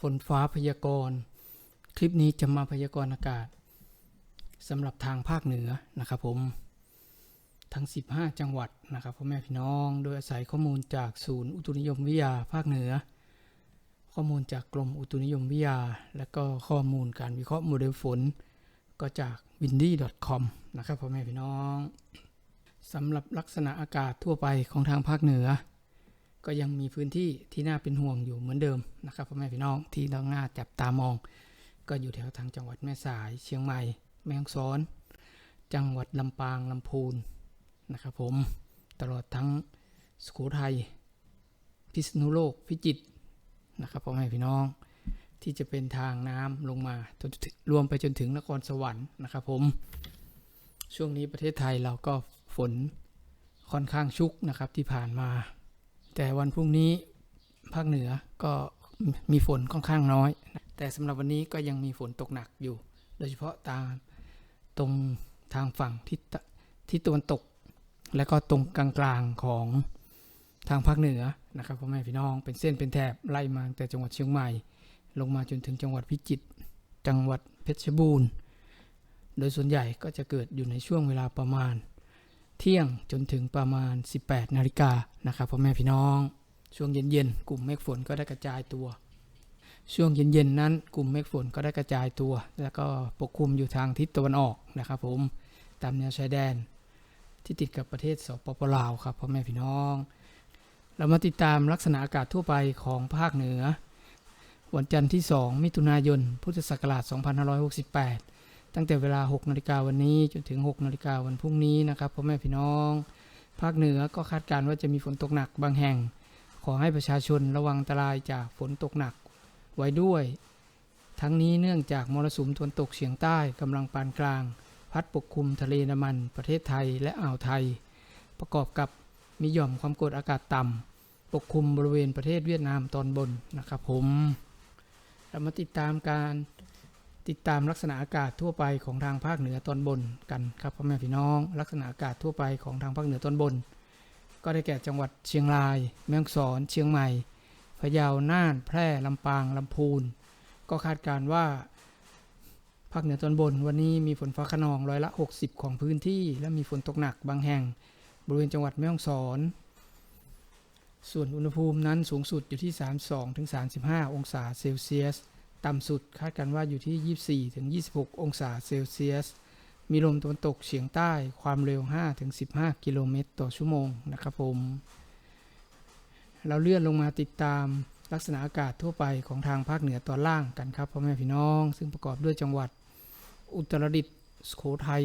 ฝนฟ้าพยากรณ์ คลิปนี้จะมาพยากรณ์อากาศสำหรับทางภาคเหนือนะครับผมทั้ง 15 จังหวัดนะครับพ่อแม่พี่น้อง โดยอาศัยข้อมูลจากศูนย์อุตุนิยมวิทยาภาคเหนือ ข้อมูลจากกรมอุตุนิยมวิทยา และก็ข้อมูลการวิเคราะห์โมเดลฝน ก็จาก windy.com นะครับพ่อแม่พี่น้องสำหรับลักษณะอากาศทั่วไปของทางภาคเหนือ ก็ยังมีพื้นที่ที่น่าเป็นห่วงอยู่เหมือนเดิมนะครับพ่อแม่พี่น้องที่ต้องน่าจับตามอง ก็อยู่แถวทางจังหวัดแม่สาย เชียงใหม่ แม่ฮ่องสอน จังหวัดลำปางลำพูนนะครับผมตลอดทั้งสุโขทัยพิษณุโลกพิจิตรนะครับพ่อแม่พี่น้องที่จะเป็นทางน้ำลงมาจนรวมไปจนถึงนครสวรรค์นะครับผม ช่วงนี้ประเทศไทยเราก็ฝนค่อนข้างชุกนะครับที่ผ่านมา แต่วันพรุ่งนี้ภาคเหนือก็มีฝนค่อนข้างน้อย แต่สำหรับวันนี้ก็ยังมีฝนตกหนักอยู่ โดยเฉพาะตามตรงทางฝั่งทิศตะทิศตะวันตก และก็ตรงกลางๆของทางภาคเหนือนะครับพ่อแม่พี่น้องเป็นเส้นเป็นแถบไล่มาแต่จังหวัดเชียงใหม่ ลงมาจนถึงจังหวัดพิจิตรจังหวัดเพชรบูรณ์ โดยส่วนใหญ่ก็จะเกิดอยู่ในช่วงเวลาประมาณ เที่ยงจนถึงประมาณ 18 นาฬิกานะครับพ่อแม่พี่น้อง ช่วงเย็นๆ กลุ่มเมฆฝนก็ได้กระจายตัว ช่วงเย็นๆนั้น กลุ่มเมฆฝนก็ได้กระจายตัว แล้วก็ปกคลุมอยู่ทางทิศตะวันออกนะครับผมตามแนวชายแดน ที่ติดกับประเทศสปปลาวครับพ่อแม่พี่น้อง เรามาติดตามลักษณะอากาศทั่วไปของภาคเหนือ วันจันทร์ที่ 2 มิถุนายน พุทธศักราช 2568 ตั้งแต่เวลา 6นาฬิกาวันนี้จนถึง 6นาฬิกาวันพรุ่งนี้นะครับพ่อแม่พี่น้อง ภาคเหนือก็คาดการณ์ว่าจะมีฝนตกหนักบางแห่ง ขอให้ประชาชนระวังอันตรายจากฝนตกหนักไว้ด้วย ทั้งนี้เนื่องจากมรสุมตะวันตกเฉียงใต้กำลังปานกลาง พัดปกคลุมทะเลน้ำมัน ประเทศไทยและอ่าวไทย ประกอบกับมีหย่อมความกดอากาศต่ำปกคลุมบริเวณประเทศเวียดนามตอนบนนะครับผมเรามาติดตามการ ติดตามลักษณะอากาศทั่วไปของทางภาคเหนือตอนบนกันครับพ่อแม่พี่น้อง ลักษณะอากาศทั่วไปของทางภาคเหนือตอนบน ก็ได้แก่จังหวัดเชียงราย แม่ฮ่องสอน เชียงใหม่พะเยาน่าน แพร่ลำปางลำพูน ก็คาดการว่าภาคเหนือตอนบน วันนี้มีฝนฟ้าขนองร้อยละ 60 ของพื้นที่ และมีฝนตกหนักบางแห่ง บริเวณจังหวัดแม่ฮ่องสอน ส่วนอุณหภูมินั้นสูงสุดอยู่ที่ 32-35 องศาเซลเซียส ต่ำสุดคาดการณ์ว่าอยู่ที่ 24-26 องศาเซลเซียส มีลมตะวันตกเฉียงใต้ความเร็ว 5-15 กิโลเมตรต่อชั่วโมงนะครับผม เราเลื่อนลงมาติดตามลักษณะอากาศทั่วไปของทางภาคเหนือตอนล่างกันครับพ่อแม่พี่น้อง ซึ่งประกอบด้วยจังหวัด อุตรดิตถ์สุโขทัย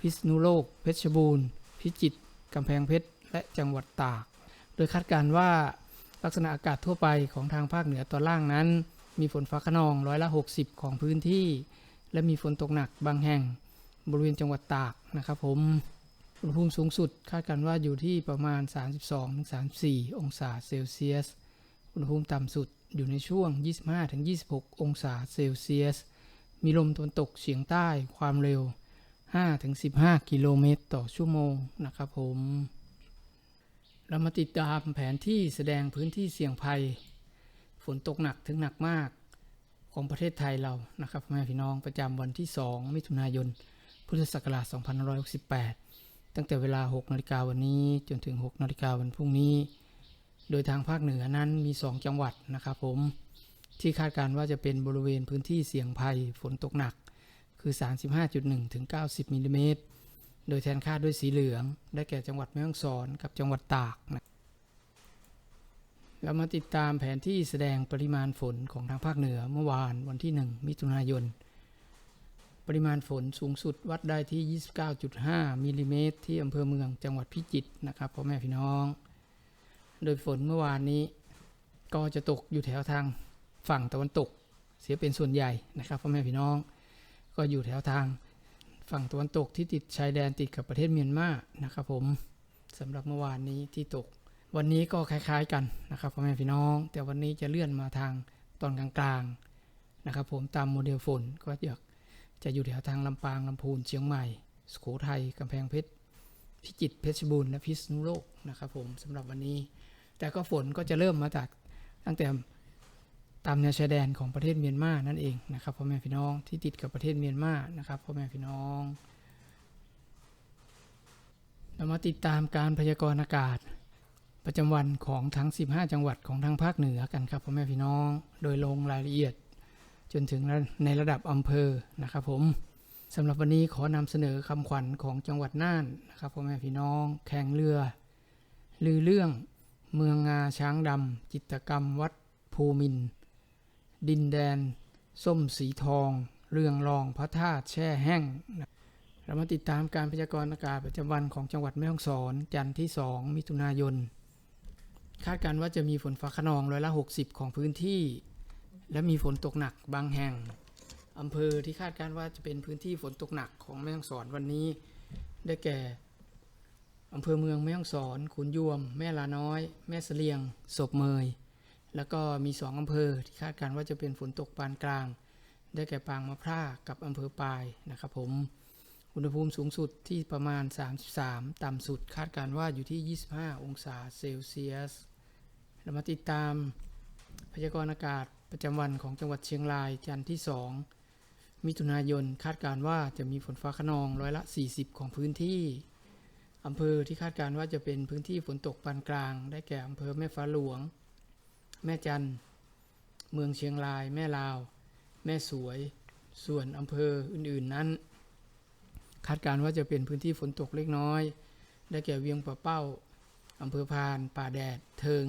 พิษณุโลก เพชรบูรณ์ พิจิตรกำแพงเพชร และจังหวัดตาก โดยคาดการณ์ว่าลักษณะอากาศทั่วไปของทางภาคเหนือตอนล่างนั้น มีฝนฟ้าขนองร้อยละ 60 ของพื้นที่ และมีฝนตกหนักบางแห่งบริเวณจังหวัดตากนะครับผมอุณหภูมิสูงสุดคาดกันว่าอยู่ที่ประมาณ 32-34 องศาเซลเซียส อุณหภูมิต่ำสุดอยู่ในช่วง 25-26 องศาเซลเซียส มีลมตะวันตกเฉียงใต้ความเร็ว 5-15 กิโลเมตรต่อชั่วโมงนะครับผม เรามาติดตามแผนที่แสดงพื้นที่เสี่ยงภัย ฝนตกหนักถึงหนักมากของประเทศไทยเรานะครับพ่อแม่พี่น้องประจำวันที่ 2 มิถุนายน พุทธศักราช 2568 ตั้งแต่เวลา 6 นาฬิกาวันนี้จนถึง 6 นาฬิกาวันพรุ่งนี้ โดยทางภาคเหนือนั้นมี 2 จังหวัดนะครับผมที่คาดการณ์ว่าจะเป็นบริเวณพื้นที่เสี่ยงภัยฝนตกหนัก คือ 35.1 ถึง 90 มิลลิเมตร โดยแทนค่าด้วยสีเหลือง ได้แก่จังหวัดแม่ฮ่องสอนกับจังหวัดตากนะ เรามาติดตามแผนที่แสดงปริมาณฝนของทางภาคเหนือเมื่อวานวันที่ 1 มิถุนายน ปริมาณฝนสูงสุดวัดได้ที่ 29.5มิลลิเมตรที่อำเภอเมืองจังหวัดพิจิตรนะครับพ่อแม่พี่น้อง โดยฝนเมื่อวานนี้ ก็จะตกอยู่แถวทางฝั่งตะวันตก เสียเป็นส่วนใหญ่นะครับพ่อแม่พี่น้อง ก็อยู่แถวทางฝั่งตะวันตกที่ติดชายแดนติดกับประเทศเมียนมานะครับผมสำหรับเมื่อวานนี้ที่ตก วันนี้ก็คล้ายๆกันนะครับพ่อแม่พี่น้อง แต่วันนี้จะเลื่อนมาทางตอนกลางๆนะครับ ผมตามโมเดลฝนก็จะจะอยู่แถวทางลำปางลำพูนเชียงใหม่ สุโขทัยกำแพงเพชรพิจิตรเพชรบูรณ์และพิษณุโลกนะครับ ผมสำหรับวันนี้ แต่ก็ฝนก็จะเริ่มมาจากตั้งแต่ตามแนวชายแดนของประเทศเมียนมานั่นเองนะครับพ่อแม่พี่น้องที่ติดกับประเทศเมียนมานะครับพ่อแม่พี่น้องเรามาติดตามการพยากรณ์อากาศ ประจำวันของทั้ง 15 จังหวัดของทางภาคเหนือกันครับพ่อแม่พี่น้อง โดยลงรายละเอียด จนถึงในระดับอำเภอนะครับผมสำหรับวันนี้ขอนำเสนอคำขวัญของจังหวัดน่านนะครับพ่อแม่พี่น้อง แข่งเรือ ลือเรื่อง เมืองงาช้างดำจิตกรรมวัดภูมิน ดินแดน ส้มสีทอง เรืองรองพระธาตุแช่แห้งนะเรามาติดตามการพยากรณ์อากาศประจำวันของจังหวัดแม่ฮ่องสอน จันทร์ที่ 2 มิถุนายน คาดการณ์ว่าจะมีฝนฟ้าขนองร้อยละ 60 ของพื้นที่ และมีฝนตกหนักบางแห่งอำเภอที่คาดการณ์ว่าจะเป็นพื้นที่ฝนตกหนักของแม่ฮ่องสอนวันนี้ ได้แก่อำเภอเมืองแม่ฮ่องสอนขุนยวม แม่ลาน้อย แม่เสลียงศพเมย แล้วก็มีสองอำเภอที่คาดการณ์ว่าจะเป็นฝนตกปานกลาง ได้แก่ปางมะพร้ากับอำเภอปายนะครับผม อุณหภูมิสูงสุดที่ประมาณ 33 ต่ำสุดคาดการว่าอยู่ที่ 25 องศาเซลเซียส เรามาติดตามพยากรณ์อากาศประจำวันของจังหวัดเชียงรายจันทร์ที่ 2 มิถุนายนคาดการว่าจะมีฝนฟ้าขนองร้อยละ 40 ของพื้นที่อำเภอที่คาดการว่าจะเป็นพื้นที่ฝนตกปานกลาง ได้แก่อำเภอแม่ฟ้าหลวง แม่จันทร์เมืองเชียงราย แม่ลาว แม่สวย ส่วนอำเภออื่น ๆ นั้น คาดการณ์ว่าจะเป็นพื้นที่ฝนตกเล็กน้อย ได้แก่เวียงป่าเป้าอำเภอพาน ป่าแดด เทิง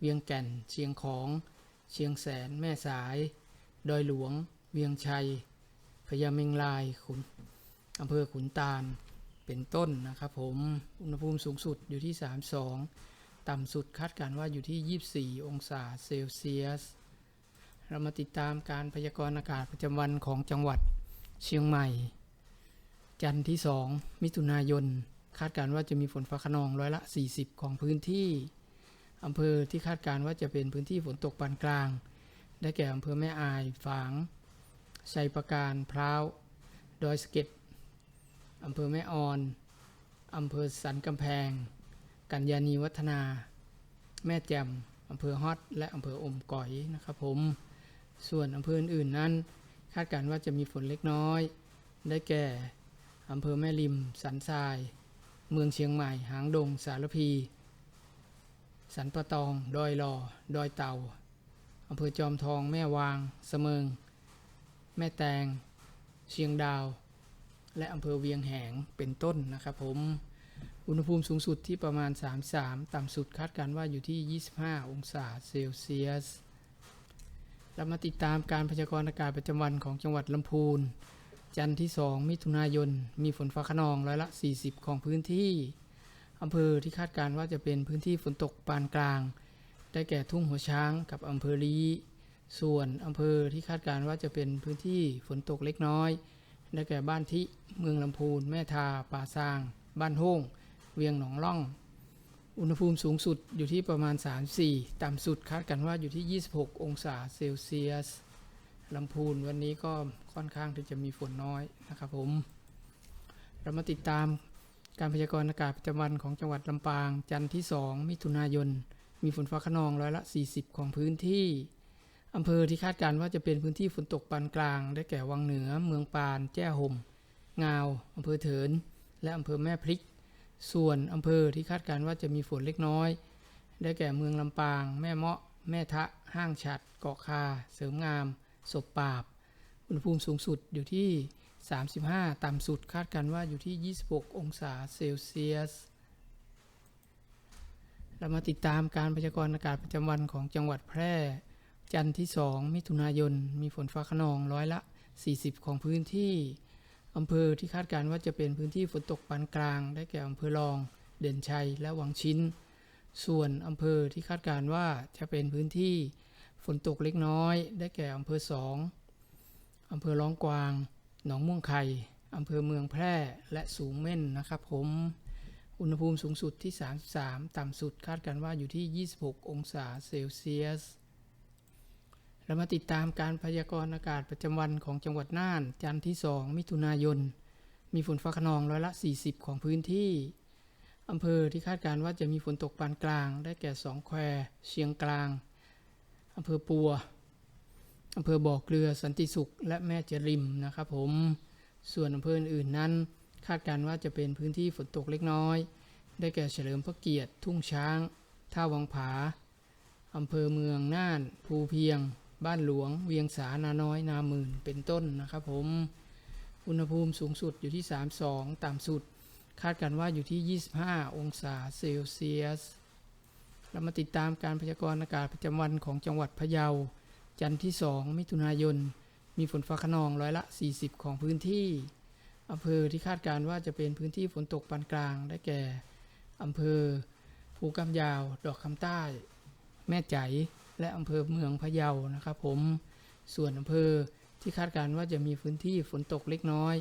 เวียงแก่น เชียงของ เชียงแสน แม่สาย ดอยหลวง เวียงชัย พญาเมงลายขุนอำเภอขุนตาล เป็นต้นนะครับผม อุณหภูมิสูงสุดอยู่ที่ 32 ต่ำสุดคาดการณ์ว่าอยู่ที่ 24 องศาเซลเซียส เรามาติดตามการพยากรณ์อากาศประจำวันของจังหวัดเชียงใหม่ จันทร์ที่ 2 มิถุนายน คาดการณ์ว่าจะมีฝนฟ้าขนองร้อยละ 40 ของพื้นที่อำเภอที่คาดการณ์ว่าจะเป็นพื้นที่ฝนตกปานกลาง ได้แก่อำเภอแม่อาย ฝางชัยประการพร้าวดอยสะเก็ดอำเภอแม่ออนอำเภอสันกำแพง กัญญานีวัฒนา แม่แจ่มอำเภอฮอตและอำเภออมก๋อยนะครับผมส่วนอำเภออื่นๆนั้น คาดการณ์ว่าจะมีฝนเล็กน้อย ได้แก่ อำเภอแม่ริม สันทราย เมืองเชียงใหม่ หางดง สารพี สันปะตอง ดอยลอ ดอยเต่าอำเภอจอมทอง แม่วาง เสมิง แม่แตง เชียงดาว และอำเภอเวียงแหง เป็นต้นนะครับผม อุณหภูมิสูงสุดที่ประมาณ 33 ต่ำสุดคาดการณ์ว่าอยู่ที่ 25 องศาเซลเซียสเรามาติดตามการพยากรณ์อากาศประจำวันของจังหวัดลำพูน จันทร์ที่ 2 มิถุนายน มีฝนฟ้าขนองร้อยละ 40 ของพื้นที่อำเภอที่คาดการณ์ว่าจะเป็นพื้นที่ฝนตกปานกลาง ได้แก่ทุ่งหัวช้างกับอำเภอลีส่วนอำเภอที่คาดการณ์ว่าจะเป็นพื้นที่ฝนตกเล็กน้อย ได้แก่บ้านที่เมืองลำพูน แม่ทา ป่าซาง บ้านโฮ่งเวียงหนองล่อง อุณหภูมิสูงสุดอยู่ที่ประมาณ 34 ต่ำสุดคาดกันว่าอยู่ที่ 26 องศาเซลเซียส ลำพูนวันนี้ก็ค่อนข้างที่จะมีฝนน้อยนะครับผม เรามาติดตามการพยากรณ์อากาศประจำวันของจังหวัดลำปาง จันทร์ที่ 2 มิถุนายน มีฝนฟ้าขนองร้อยละ 40 ของพื้นที่อำเภอที่คาดการณ์ว่าจะเป็นพื้นที่ฝนตกปานกลาง ได้แก่วังเหนือ เมืองปาน แจ้ห่ม งาวอำเภอเถิน และอำเภอแม่พริก ส่วนอำเภอที่คาดการณ์ว่าจะมีฝนเล็กน้อย ได้แก่เมืองลำปาง แม่เมาะ แม่ทะ ห้างฉัด เกาะคา เสริมงาม ศพปราบ อุณหภูมิสูงสุดอยู่ที่ 35 ต่ำสุดคาดการณ์ว่าอยู่ที่ 26 องศาเซลเซียส เรามาติดตามการพยากรณ์อากาศประจำวันของจังหวัดแพร่ จันทร์ที่ 2 มิถุนายน มีฝนฟ้าขนองร้อยละ 40 ของพื้นที่อำเภอที่คาดการณ์ว่าจะเป็นพื้นที่ฝนตกปานกลาง ได้แก่อำเภอรอง เด่นชัย และวังชิ้น ส่วนอำเภอที่คาดการณ์ว่าจะเป็นพื้นที่ ฝนตกเล็กน้อย ได้แก่อำเภอสองอำเภอร้องกวาง หนองม่วงไข่อำเภอเมืองแพร่และสูงเม่นนะครับผม อุณหภูมิสูงสุดที่ 33 ต่ำสุดคาดกันว่าอยู่ที่ 26 องศาเซลเซียส เรามาติดตามการพยากรณ์อากาศประจำวันของจังหวัดน่าน จันทร์ที่ 2 มิถุนายน มีฝนฟ้าขนองร้อยละ 40 ของพื้นที่อำเภอที่คาดการณ์ว่าจะมีฝนตกปานกลาง ได้แก่สองแคว เชียงกลาง อำเภอปัวอำเภอบ่อเกลือสันติสุข และแม่เจริมนะครับผมส่วนอำเภออื่นนั้น คาดการณ์ว่าจะเป็นพื้นที่ฝนตกเล็กน้อย ได้แก่เฉลิมพระเกียรติ ทุ่งช้าง ท่าวังผาอำเภอเมืองน่าน ภูเพียง บ้านหลวง เวียงสานาน้อยนาหมื่นเป็นต้นนะครับผมอุณหภูมิสูงสุดอยู่ที่ 32 ต่ำสุด คาดกันว่าอยู่ที่ 25 องศาเซลเซียส เรามาติดตามการพยากรณ์อากาศประจำวันของจังหวัดพะเยา จันทร์ที่ 2 มิถุนายน มีฝนฟ้าขนองร้อยละ 40 ของพื้นที่อำเภอที่คาดการณ์ว่าจะเป็นพื้นที่ฝนตกปานกลางได้แก่อำเภอภูกำยาว ดอกคำใต้ แม่ใจ และอำเภอเมืองพะเยานะครับผมส่วนอำเภอที่คาดการณ์ว่าจะมีพื้นที่ฝนตกเล็กน้อย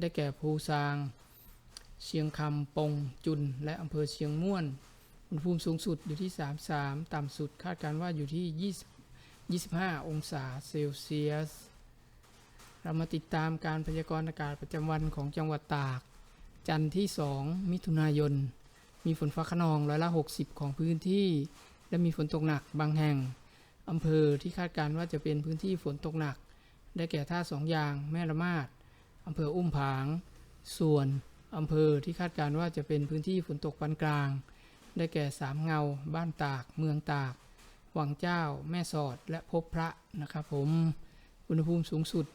ได้แก่ภูซาง เชียงคำปงจุน และอำเภอเชียงม่วน อุณหภูมิสูงสุดอยู่ที่ 33 ต่ำสุดคาดการณ์ว่าอยู่ที่ 20 25 องศาเซลเซียส เรามาติดตามการพยากรณ์อากาศประจำวันของจังหวัดตาก จันทร์ที่ 2 มิถุนายน มีฝนฟ้าขนองร้อยละ 60 ของพื้นที่ และมีฝนตกหนักบางแห่งอำเภอที่คาดการณ์ว่าจะเป็นพื้นที่ฝนตกหนัก ได้แก่ท่าสองยาง แม่ละมาดอำเภออุ้มผาง ส่วนอำเภอที่คาดการณ์ว่าจะเป็นพื้นที่ฝนตกปานกลาง ได้แก่สามเงา บ้านตาก เมืองตาก วังเจ้า แม่สอด และพบพระนะครับผม อุณหภูมิสูงสุด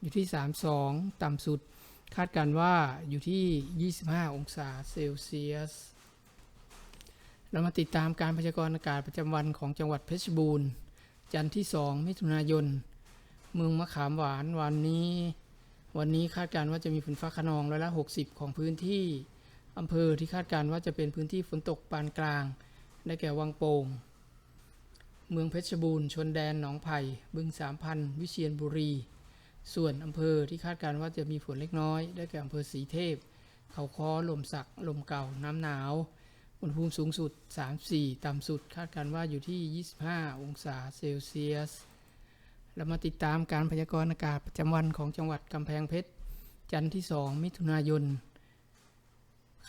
อยู่ที่ 32 ต่ำสุด คาดการว่าอยู่ที่ 25 องศาเซลเซียส เรามาติดตามการพยากรณ์อากาศประจำวันของจังหวัดเพชรบูรณ์ จันทร์ที่ 2 มิถุนายน เมืองมะขามหวานวันนี้ วันนี้คาดการว่าจะมีฝนฟ้าขนองร้อยละ 60 ของพื้นที่ อำเภอที่คาดการณ์ว่าจะเป็นพื้นที่ฝนตกปานกลาง ได้แก่วังโป่ง เมืองเพชรบูรณ์ ชนแดน หนองไผ่ บึงสามพัน วิเชียรบุรี ส่วนอำเภอที่คาดการณ์ว่าจะมีฝนเล็กน้อย ได้แก่อำเภอสีเทพ เขาค้อลมสัก ลมเก่า น้ำหนาว อุณหภูมิสูงสุด 34 ต่ำสุด คาดการณ์ว่าอยู่ที่ 25 องศาเซลเซียส เรามาติดตามการพยากรณ์อากาศประจำวันของจังหวัดกำแพงเพชร จันทร์ที่ 2 มิถุนายน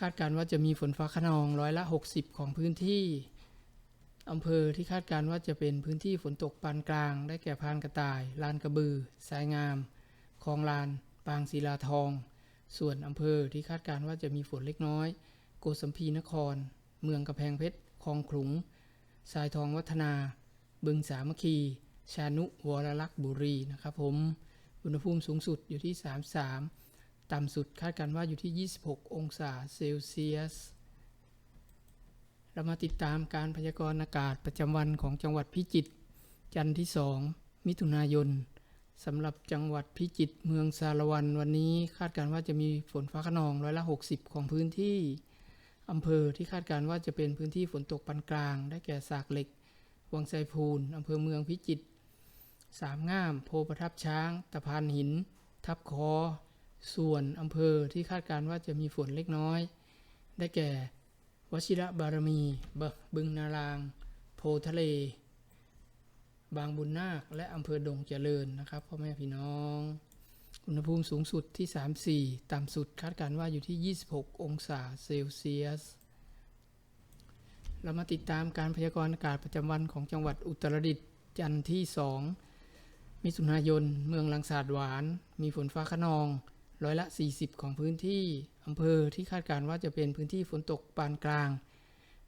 คาดการณ์ว่าจะมีฝนฟ้าขนองร้อยละ 60 ของพื้นที่อำเภอที่คาดการณ์ว่าจะเป็นพื้นที่ฝนตกปานกลาง ได้แก่พานกระต่าย ลานกระบือ สายงามคลองลาน ปางศิลาทอง ส่วนอำเภอที่คาดการณ์ว่าจะมีฝนเล็กน้อย โกสัมพีนคร เมืองกำแพงเพชรคลองขลุง สายทองวัฒนา บึงสามัคคี ชานุวรลักษ์บุรีนะครับผม อุณหภูมิสูงสุดอยู่ที่ 33 ต่ำสุดคาดการณ์ว่าอยู่ที่ 26 องศาเซลเซียส เรามาติดตามการพยากรณ์อากาศประจำวันของจังหวัดพิจิตร จันทร์ที่ 2 มิถุนายนสำหรับจังหวัดพิจิตรเมืองสารวันวันนี้คาดการณ์ว่าจะมีฝนฟ้าขนองร้อยละ 60 ของพื้นที่อำเภอที่คาดการณ์ว่าจะเป็นพื้นที่ฝนตกปานกลาง ได้แก่สากเหล็ก วังไซพูนอำเภอเมืองพิจิตรสามง่าม โพประทับช้าง ตะพานหิน ทับคอ ส่วนอำเภอที่คาดการณ์ว่าจะมีฝนเล็กน้อย ได้แก่วชิระบารมีบบึงนาราง โพทะเล บางบุญนาค และอำเภอดงเจริญนะครับพ่อแม่พี่น้อง อุณหภูมิสูงสุดที่ 34 ต่ำสุดคาดการณ์ว่าอยู่ที่ 26 องศาเซลเซียส เรามาติดตามการพยากรณ์อากาศประจำวันของจังหวัดอุตรดิตถ์จันทร์ที่ 2 มิถุนายน เมืองลังสาดหวาน มีฝนฟ้าขนอง ร้อยละ 40 ของพื้นที่อำเภอที่คาดการณ์ว่าจะเป็นพื้นที่ฝนตกปานกลาง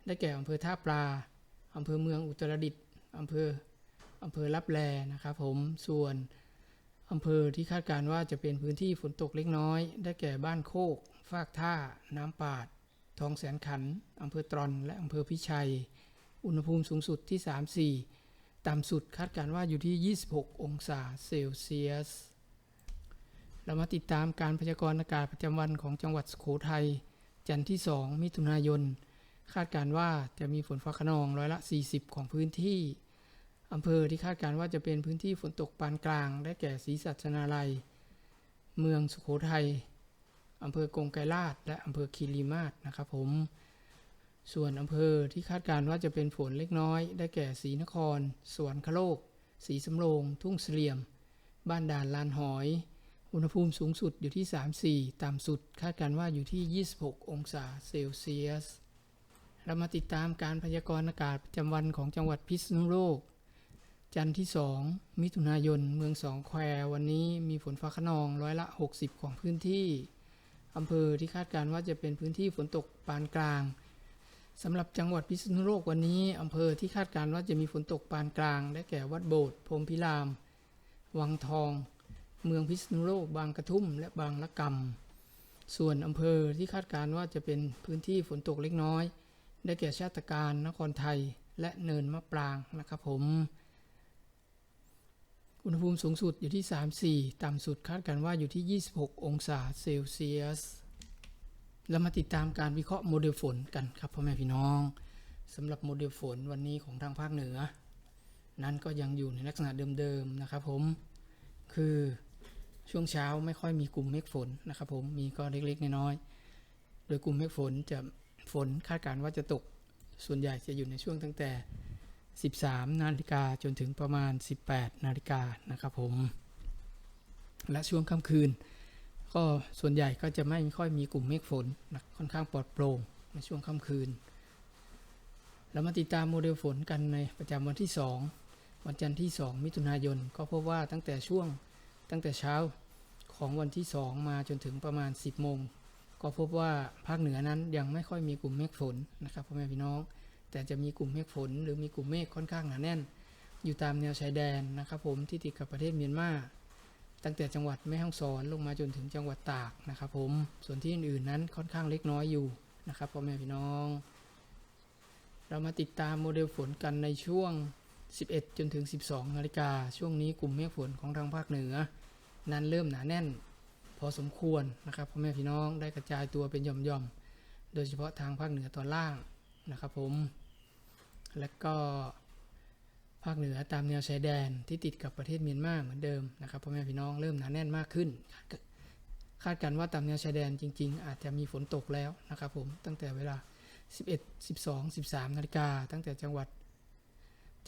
ได้แก่อำเภอท่าปลาอำเภอเมืองอุตรดิตถ์อำเภออำเภอลับแลนะครับผมส่วนอำเภอที่คาดการณ์ว่าจะเป็นพื้นที่ฝนตกเล็กน้อย ได้แก่บ้านโคก ฟากท่า น้ำปาด ทองแสนขันอำเภอตรอนและอำเภอพิชัย อุณหภูมิสูงสุดที่ 34 ต่ำสุดคาดการณ์ว่าอยู่ที่ 26 องศาเซลเซียส เรามาติดตามการพยากรณ์อากาศประจำวันของจังหวัดสุโขทัย จันทร์ที่ 2 มิถุนายน คาดการณ์ว่าจะมีฝนฟ้าขนองร้อยละ 40 ของพื้นที่ อำเภอที่คาดการณ์ว่าจะเป็นพื้นที่ฝนตกปานกลาง ได้แก่ศรีสัชนาลัย เมืองสุโขทัย อำเภอกงไกรลาด และอำเภอคีรีมาศนะครับผม ส่วนอำเภอที่คาดการณ์ว่าจะเป็นฝนเล็กน้อย ได้แก่ศรีนคร สวรรคโลก ศรีสำโรง ทุ่งเสลี่ยม บ้านด่านลานหอย อุณหภูมิสูงสุดอยู่ที่ 34 ต่ำสุดคาดการณ์ว่าอยู่ที่ 26 องศาเซลเซียส เรามาติดตามการพยากรณ์อากาศประจำวันของจังหวัดพิษณุโลก จันทร์ที่ 2 มิถุนายน เมืองสองแคววันนี้มีฝนฟ้าขนองร้อยละ 60 ของพื้นที่อำเภอที่คาดการณ์ว่าจะเป็นพื้นที่ฝนตกปานกลางสำหรับจังหวัดพิษณุโลกวันนี้อำเภอที่คาดการณ์ว่าจะมีฝนตกปานกลาง ได้แก่วัดโบสถ์พรหมพิราม วังทอง เมืองพิษณุโลก บางกระทุ่ม และบางละกำส่วนอำเภอที่คาดการณ์ว่าจะเป็นพื้นที่ฝนตกเล็กน้อย ได้แก่ชาติการนครไทยและเนินมะปรางนะครับผม อุณหภูมิสูงสุดอยู่ที่ 34 ต่ำสุดคาดการณ์ว่าอยู่ที่ 26 องศาเซลเซียสเรามาติดตามการวิเคราะห์โมเดลฝนกันครับพ่อแม่พี่น้องสำหรับโมเดลฝนวันนี้ของทางภาคเหนือ นั้นก็ยังอยู่ในลักษณะเดิมๆนะครับผม คือ ช่วงเช้าไม่ค่อยมีกลุ่มเมฆฝนนะครับผมมีก็เล็กๆน้อยๆโดยกลุ่มเมฆฝนจะฝนคาดการณ์ว่าจะตกส่วนใหญ่จะอยู่ในช่วงตั้งแต่ 13 นาฬิกาจนถึงประมาณ 18 นาฬิกานะครับผม และช่วงค่ำคืน ก็ส่วนใหญ่ก็จะไม่ค่อยมีกลุ่มเมฆฝนนะค่อนข้างปลอดโปร่งในช่วงค่ำคืน เรามาติดตามโมเดลฝนกันในประจำวันที่ 2 วันจันทร์ที่ 2 มิถุนายน ก็พบว่าตั้งแต่ช่วง ตั้งแต่เช้าของวันที่ 2 มาจนถึงประมาณ 10โมงก็พบว่าภาคเหนือนั้นยังไม่ค่อยมีกลุ่มเมฆฝนนะครับพ่อแม่พี่น้อง แต่จะมีกลุ่มเมฆฝน หรือมีกลุ่มเมฆค่อนข้างหนาแน่น อยู่ตามแนวชายแดนนะครับผมที่ติดกับประเทศเมียนมาตั้งแต่จังหวัดแม่ฮ่องสอนลงมาจนถึงจังหวัดตากนะครับผมส่วนที่อื่นๆนั้นค่อนข้างเล็กน้อยอยู่นะครับพ่อแม่พี่น้อง เรามาติดตามโมเดลฝนกันในช่วง 11 จนถึง 12 นาฬิกาช่วงนี้กลุ่มเมฆฝนของทางภาคเหนือ นั้นเริ่มหนาแน่น พอสมควรนะครับพ่อแม่พี่น้องได้กระจายตัวเป็นหย่อมๆ โดยเฉพาะทางภาคเหนือตอนล่างนะครับผม และก็ภาคเหนือตามแนวชายแดนที่ติดกับประเทศเมียนมาเหมือนเดิมนะครับพ่อแม่พี่น้องเริ่มหนาแน่นมากขึ้น คาดกันว่าตามแนวชายแดนจริง ๆ อาจจะมีฝนตกแล้วนะครับผมตั้งแต่เวลา 11 12 13 นาฬิกาตั้งแต่จังหวัด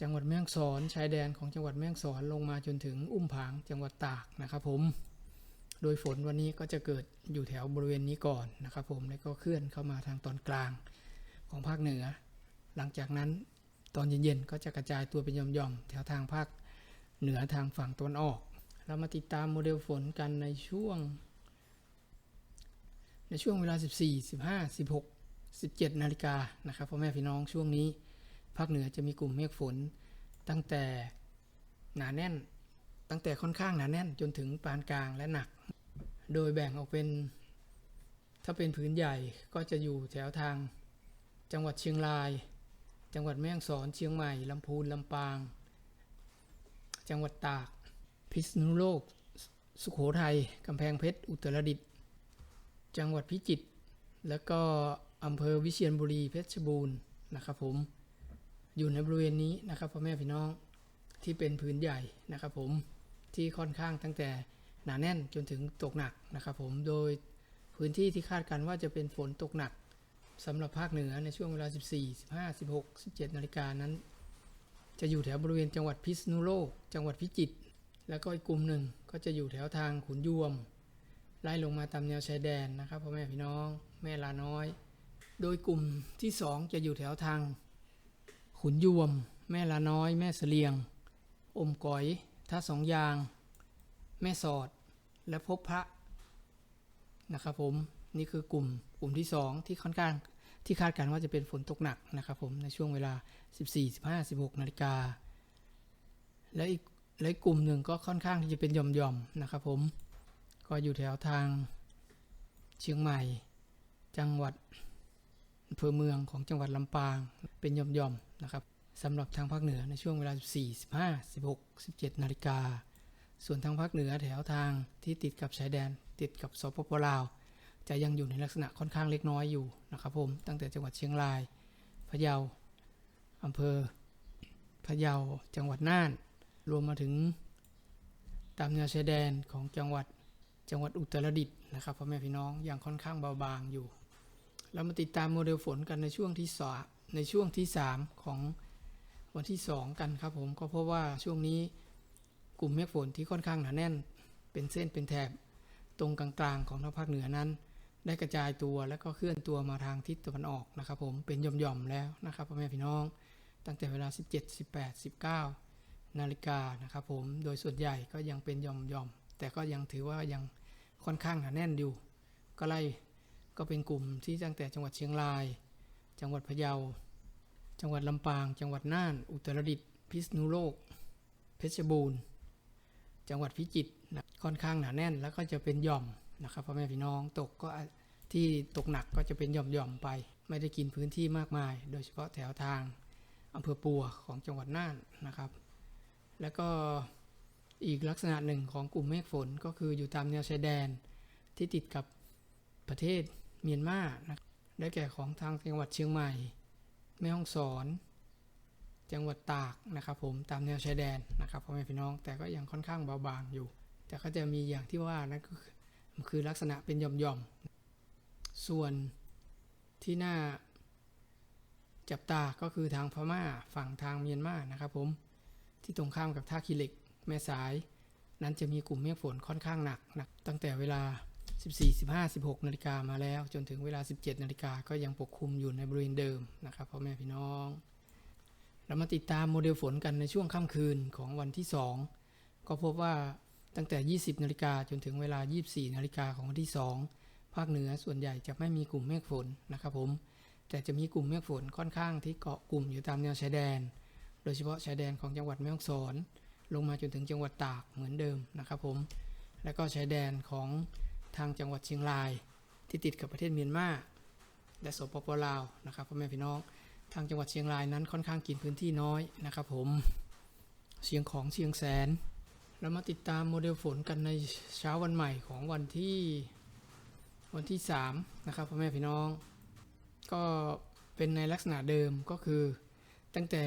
จังหวัดแม่ฮ่องสอนชายแดนของจังหวัดแม่ฮ่องสอนลงมาจนถึงอุ้มผางจังหวัดตากนะครับผม โดยฝนวันนี้ก็จะเกิดอยู่แถวบริเวณนี้ก่อนนะครับผมแล้วก็เคลื่อนเข้ามาทางตอนกลางของภาคเหนือ หลังจากนั้นตอนเย็นๆก็จะกระจายตัวเป็นหย่อมๆแถวทางภาคเหนือทางฝั่งตะวันออก เรามาติดตามโมเดลฝนกันในช่วง ในช่วงเวลา 14 15 16 17 นาฬิกานะครับพ่อแม่พี่น้องช่วงนี้ ภาคเหนือจะมีกลุ่มเมฆฝน ตั้งแต่หนาแน่น ตั้งแต่ค่อนข้างหนาแน่นจนถึงปานกลางและหนัก โดยแบ่งออกเป็น ถ้าเป็นพื้นใหญ่ก็จะอยู่แถวทาง จังหวัดเชียงราย จังหวัดแม่ฮ่องสอนเชียงใหม่ลำพูนลำปาง จังหวัดตาก พิษณุโลก สุโขทัยกำแพงเพชรอุตรดิตถ์จังหวัดพิจิตรแล้วก็อำเภอวิเชียรบุรีเพชรบูรณ์นะครับผม อยู่ในบริเวณนี้นะครับพ่อแม่พี่น้องที่เป็นพื้นใหญ่นะครับ ผมที่ค่อนข้างตั้งแต่หนาแน่นจนถึงตกหนักนะครับผมโดยพื้นที่ที่คาดกันว่าจะเป็นฝนตกหนักสำหรับภาคเหนือในช่วงเวลา 14 15 16 17 นาฬิกานั้น จะอยู่แถวบริเวณจังหวัดพิษณุโลก จังหวัดพิจิตรแล้วก็อีกกลุ่มหนึ่งก็จะอยู่แถวทางขุนยวม ไล่ลงมาตามแนวชายแดนนะครับพ่อแม่พี่น้อง แม่ลาน้อย โดยกลุ่มที่ 2 จะอยู่แถวทาง ขุนยวม แม่ลาน้อย แม่เสลียง อมก๋อยท่าสองยาง แม่สอด และพบพระนะครับผมนี่คือกลุ่มกลุ่มที่ 2 ที่ค่อนข้างที่คาดการณ์ว่าจะเป็นฝนตกหนักนะครับผมในช่วงเวลา 14 15 16นาฬิกาและอีกและอีกกลุ่มหนึ่งก็ค่อนข้างที่จะเป็นหย่อมนะครับผมก็อยู่แถวทางเชียงใหม่ จังหวัดอำเภอเมืองของจังหวัดลำปาง เป็นหย่อมๆนะครับสำหรับทางภาคเหนือในช่วงเวลา 14 15 16 17 นาฬิกา ส่วนทางภาคเหนือแถวทางที่ติดกับชายแดน ติดกับสปปลาว จะยังอยู่ในลักษณะค่อนข้างเล็กน้อยอยู่นะครับผม ตั้งแต่จังหวัดเชียงราย พะเยา อำเภอ พะเยา จังหวัดน่าน รวมมาถึงตามแนวชายแดนของจังหวัด จังหวัดอุตรดิตถ์นะครับพ่อแม่พี่น้องยังค่อนข้างเบาบางอยู่ เรามาติดตามโมเดลฝนกันในช่วงที่สา ในช่วงที่ 3 ของวันที่ 2 กันครับผมก็เพราะว่าช่วงนี้กลุ่มเมฆฝนที่ค่อนข้างหนาแน่น เป็นเส้นเป็นแถบตรงกลางๆของทางภาคเหนือนั้น ได้กระจายตัวและก็เคลื่อนตัวมาทางทิศตะวันออกนะครับ ผมเป็นหย่อมๆแล้วนะครับพ่อแม่พี่น้อง ตั้งแต่เวลา 17 18 19 นาฬิกานะครับผมโดยส่วนใหญ่ก็ยังเป็นหย่อมๆแต่ก็ยังถือว่ายังค่อนข้างหนาแน่นอยู่ ก็ไล่ก็เป็นกลุ่มที่ตั้งแต่จังหวัดเชียงราย จังหวัดพะเยา จังหวัดลำปาง จังหวัดน่าน อุตรดิตถ์ พิษณุโลก เพชรบูรณ์ จังหวัดพิจิตรนะค่อนข้างหนาแน่น แล้วก็จะเป็นหย่อมนะครับพ่อแม่พี่น้องตกก็ที่ตกหนักก็จะเป็นหย่อมๆไป ไม่ได้กินพื้นที่มากมาย โดยเฉพาะแถวทางอำเภอปัวของจังหวัดน่านนะครับ แล้วก็อีกลักษณะหนึ่งของกลุ่มเมฆฝนก็คืออยู่ตามแนวชายแดนที่ติดกับประเทศเมียนมานะ ได้แก่ของทางจังหวัดเชียงใหม่ แม่ฮ่องสอน จังหวัดตากนะครับผมตามแนวชายแดนนะครับพ่อแม่พี่น้องแต่ก็ยังค่อนข้างเบาบางอยู่ แต่ก็จะมีอย่างที่ว่านั่นก็คือลักษณะเป็นหย่อมๆ ส่วนที่น่าจับตาก็คือทางพม่าฝั่งทางเมียนมานะครับผมที่ตรงข้ามกับท่าขี้เหล็ก แม่สาย นั้นจะมีกลุ่มเมฆฝนค่อนข้างหนักหนักตั้งแต่เวลา 14 15 16 นาฬิกามาแล้ว จนถึงเวลา 17 นาฬิกาก็ยังปกคลุมอยู่ในบริเวณเดิมนะครับพ่อแม่พี่น้อง เรามาติดตามโมเดลฝนกันในช่วงค่ำคืนของวันที่ 2 ก็พบว่าตั้งแต่ 20 นาฬิกาจนถึงเวลา 24 นาฬิกาของวันที่ 2 ภาคเหนือส่วนใหญ่จะไม่มีกลุ่มเมฆฝนนะครับผม แต่จะมีกลุ่มเมฆฝนค่อนข้างที่เกาะกลุ่มอยู่ตามแนวชายแดน โดยเฉพาะชายแดนของจังหวัดแม่ฮ่องสอน ลงมาจนถึงจังหวัดตากเหมือนเดิมนะครับผม และก็ชายแดนของ ทางจังหวัดเชียงราย ที่ติดกับประเทศเมียนมาและสปปลาวนะครับพ่อแม่พี่น้องทางจังหวัดเชียงรายนั้นค่อนข้างกินพื้นที่น้อยนะครับผมเชียงของเชียงแสน เรามาติดตามโมเดลฝนกันในเช้าวันใหม่ของวันที่วันที่3นะครับพ่อแม่พี่น้อง ก็เป็นในลักษณะเดิมก็คือ ตั้งแต่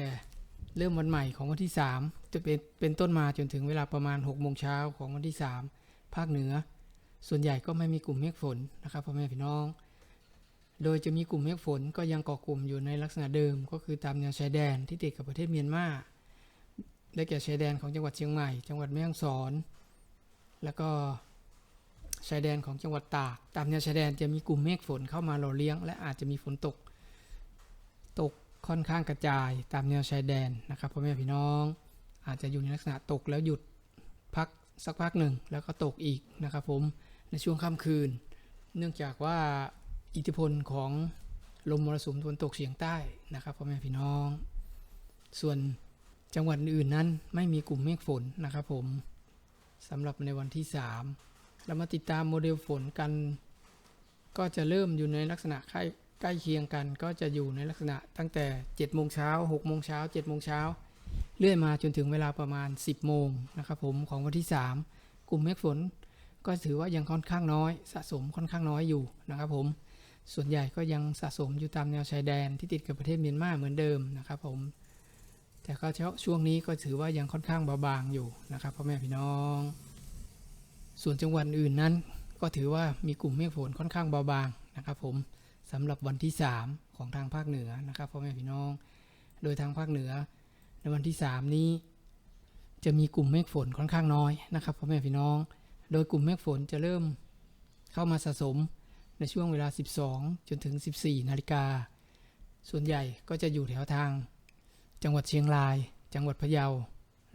เริ่มวันใหม่ของวันที่ 3 จะเป็นเป็นต้นมาจนถึงเวลาประมาณ6โมงเช้าของวันที่ 3 ภาคเหนือ ส่วนใหญ่ก็ไม่มีกลุ่มเมฆฝนนะครับพ่อแม่พี่น้อง โดยจะมีกลุ่มเมฆฝนก็ยังเกาะกลุ่มอยู่ในลักษณะเดิม ก็คือตามแนวชายแดนที่ติดกับประเทศเมียนมาได้แก่ชายแดนของจังหวัดเชียงใหม่ จังหวัดแม่ฮ่องสอน แล้วก็ชายแดนของจังหวัดตาก ตามแนวชายแดนจะมีกลุ่มเมฆฝนเข้ามาหล่อเลี้ยง และอาจจะมีฝนตก ตกค่อนข้างกระจายตามแนวชายแดนนะครับพ่อแม่พี่น้อง อาจจะอยู่ในลักษณะตกแล้วหยุดพักสักพักหนึ่งแล้วก็ตกอีกนะครับผม ในช่วงค่ำคืน เนื่องจากว่าอิทธิพลของลมมรสุมตะวันตกเฉียงใต้นะครับพ่อแม่พี่น้อง ส่วนจังหวัดอื่นนั้นไม่มีกลุ่มเมฆฝนนะครับผมสำหรับในวันที่ 3 เรามาติดตามโมเดลฝนกัน ก็จะเริ่มอยู่ในลักษณะใกล้ใกล้เคียงกัน ก็จะอยู่ในลักษณะตั้งแต่7โมงเช้า6โมงเช้า7โมงเช้าเลื่อยมาจนถึงเวลาประมาณ 10 โมงนะครับผมของวันที่ 3 กลุ่มเมฆฝน ก็ถือว่ายังค่อนข้างน้อย สะสมค่อนข้างน้อยอยู่นะครับผม ส่วนใหญ่ก็ยังสะสมอยู่ตามแนวชายแดนที่ติดกับประเทศเมียนมาเหมือนเดิมนะครับผม แต่ก็ช่วงนี้ก็ถือว่ายังค่อนข้างเบาบางอยู่นะครับพ่อแม่พี่น้อง ส่วนจังหวัดอื่นนั้น ก็ถือว่ามีกลุ่มเมฆฝนค่อนข้างเบาบางนะครับผมสำหรับวันที่ 3 ของทางภาคเหนือนะครับพ่อแม่พี่น้อง โดยทางภาคเหนือ ในวันที่ 3 นี้ จะมีกลุ่มเมฆฝนค่อนข้างน้อยนะครับพ่อแม่พี่น้อง โดยกลุ่มเมฆฝนจะเริ่มเข้ามาสะสมในช่วงเวลา 12 จนถึง 14 นาฬิกา ส่วนใหญ่ก็จะอยู่แถวทาง จังหวัดเชียงราย จังหวัดพะเยา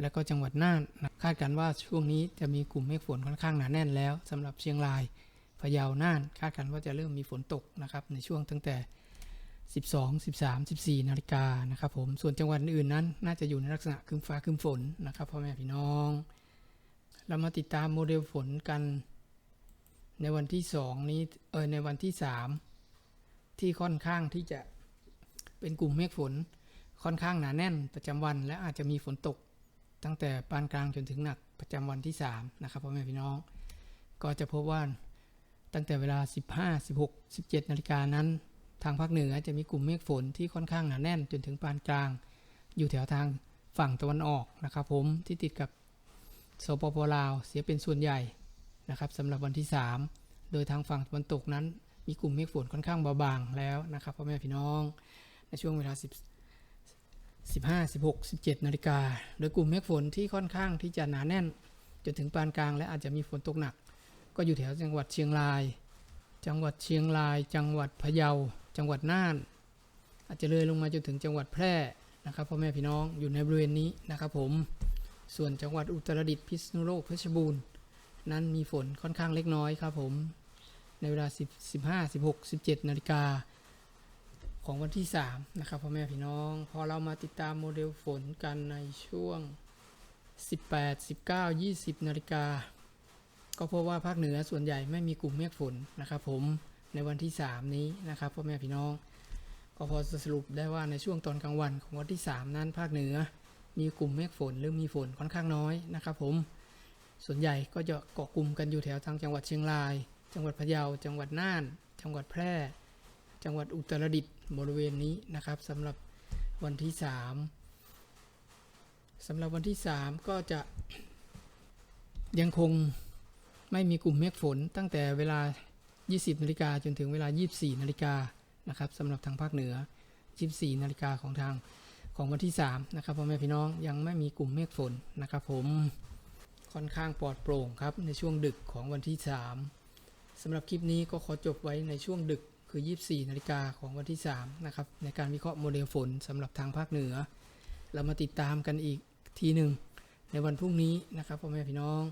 และก็จังหวัดน่านนะคาดการณ์ว่าช่วงนี้จะมีกลุ่มเมฆฝนค่อนข้างหนาแน่นแล้วสำหรับเชียงราย พะเยา น่าน คาดการณ์ว่าจะเริ่มมีฝนตกนะครับในช่วงตั้งแต่ 12 13 14 นาฬิกานะครับผม ส่วนจังหวัดอื่นนั้น น่าจะอยู่ในลักษณะครึ้มฟ้าครึ้มฝนนะครับพ่อแม่พี่น้อง เรามาติดตามโมเดลฝนกัน ในวันที่2นี้เออในวันที่3ที่ค่อนข้างที่จะเป็นกลุ่มเมฆฝนค่อนข้างหนาแน่นประจำวัน และอาจจะมีฝนตก ตั้งแต่ปานกลางจนถึงหนักประจำวันที่ 3 นะครับพ่อแม่พี่น้อง ก็จะพบว่าตั้งแต่เวลา 15 16 17 นาฬิกานั้น ทางภาคเหนือจะมีกลุ่มเมฆฝนที่ค่อนข้างหนาแน่นจนถึงปานกลาง อยู่แถวทางฝั่งตะวันออกนะครับผมที่ติดกับ สปปลาวเสียเป็นส่วนใหญ่นะครับสำหรับวันที่ 3 โดยทางฝั่งตะวันตกนั้น มีกลุ่มเมฆฝนค่อนข้างเบาบางแล้วนะครับพ่อแม่พี่น้อง ในช่วงเวลา 10 15 16 17 นาฬิกา โดยกลุ่มเมฆฝนที่ค่อนข้างที่จะหนาแน่น จนถึงปานกลางและอาจจะมีฝนตกหนัก ก็อยู่แถวจังหวัดเชียงราย จังหวัดเชียงราย จังหวัดพะเยา จังหวัดน่าน อาจจะเลยลงมาจนถึงจังหวัดแพร่นะครับพ่อแม่พี่น้องอยู่ในบริเวณนี้นะครับผม ส่วนจังหวัดอุตรดิตถ์พิษณุโลกเพชรบูรณ์ นั้นมีฝนค่อนข้างเล็กน้อยครับผม ในเวลา 10 15 16 17 นาฬิกาของวันที่ 3 นะครับพ่อแม่พี่น้อง พอเรามาติดตามโมเดลฝนกันในช่วง 18 19 20 นาฬิกา ก็พบว่าภาคเหนือส่วนใหญ่ไม่มีกลุ่มเมฆฝนนะครับผมในวันที่ 3 นี้นะครับพ่อแม่พี่น้อง ก็พอสรุปได้ว่าในช่วงตอนกลางวันของวันที่ 3 นั้นภาคเหนือ มีกลุ่มเมฆฝนหรือมีฝนค่อนข้างน้อยนะครับผม ส่วนใหญ่ก็จะเกาะกลุ่มกันอยู่แถวทางจังหวัดเชียงราย จังหวัดพะเยา จังหวัดน่าน จังหวัดแพร่ จังหวัดอุตรดิตถ์บริเวณนี้นะครับสำหรับวันที่ 3สำหรับวันที่ 3 ก็จะยังคงไม่มีกลุ่มเมฆฝนตั้งแต่เวลา 20นาฬิกาจนถึงเวลา 24นาฬิกานะครับสำหรับทางภาคเหนือ 24นาฬิกาของทาง ของวันที่ 3 นะครับพ่อแม่พี่น้องยังไม่มีกลุ่มเมฆฝนนะครับผมค่อนข้างปลอดโปร่งครับในช่วงดึกของวันที่ 3สำหรับคลิปนี้ก็ขอจบไว้ในช่วงดึกคือ 24 นาฬิกาของวันที่ 3 นะครับ ในการวิเคราะห์โมเดลฝนสำหรับทางภาคเหนือ เรามาติดตามกันอีกทีหนึ่งในวันพรุ่งนี้นะครับพ่อแม่พี่น้อง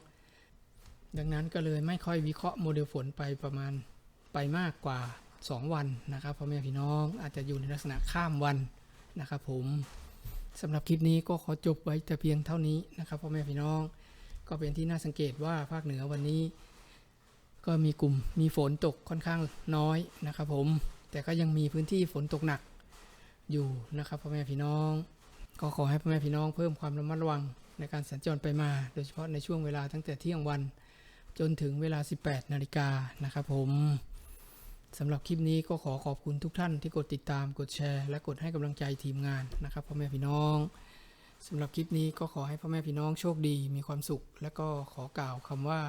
ดังนั้นก็เลยไม่ค่อยวิเคราะห์โมเดลฝนไปประมาณไปมากกว่า 2 วันนะครับพ่อแม่พี่น้องอาจจะอยู่ในลักษณะข้ามวัน นะครับผมสำหรับคลิปนี้ก็ขอจบไว้แต่เพียงเท่านี้นะครับพ่อแม่พี่น้องก็เป็นที่น่าสังเกตว่าภาคเหนือวันนี้ ก็มีกลุ่มมีฝนตกค่อนข้างน้อยนะครับผมแต่ก็ยังมีพื้นที่ฝนตกหนักอยู่นะครับพ่อแม่พี่น้อง ก็ขอให้พ่อแม่พี่น้องเพิ่มความระมัดระวังในการสัญจรไปมา โดยเฉพาะในช่วงเวลาตั้งแต่เที่ยงวันจนถึงเวลา 18 นาฬิกานะครับผม สำหรับคลิปนี้ก็ขอขอบคุณทุกท่านที่กดติดตามกดแชร์ และกดให้กำลังใจทีมงานนะครับพ่อแม่พี่น้องสำหรับคลิปนี้ก็ขอให้พ่อแม่พี่น้องโชคดีมีความสุข และก็ขอกล่าวคำว่า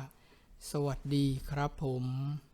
สวัสดีครับผม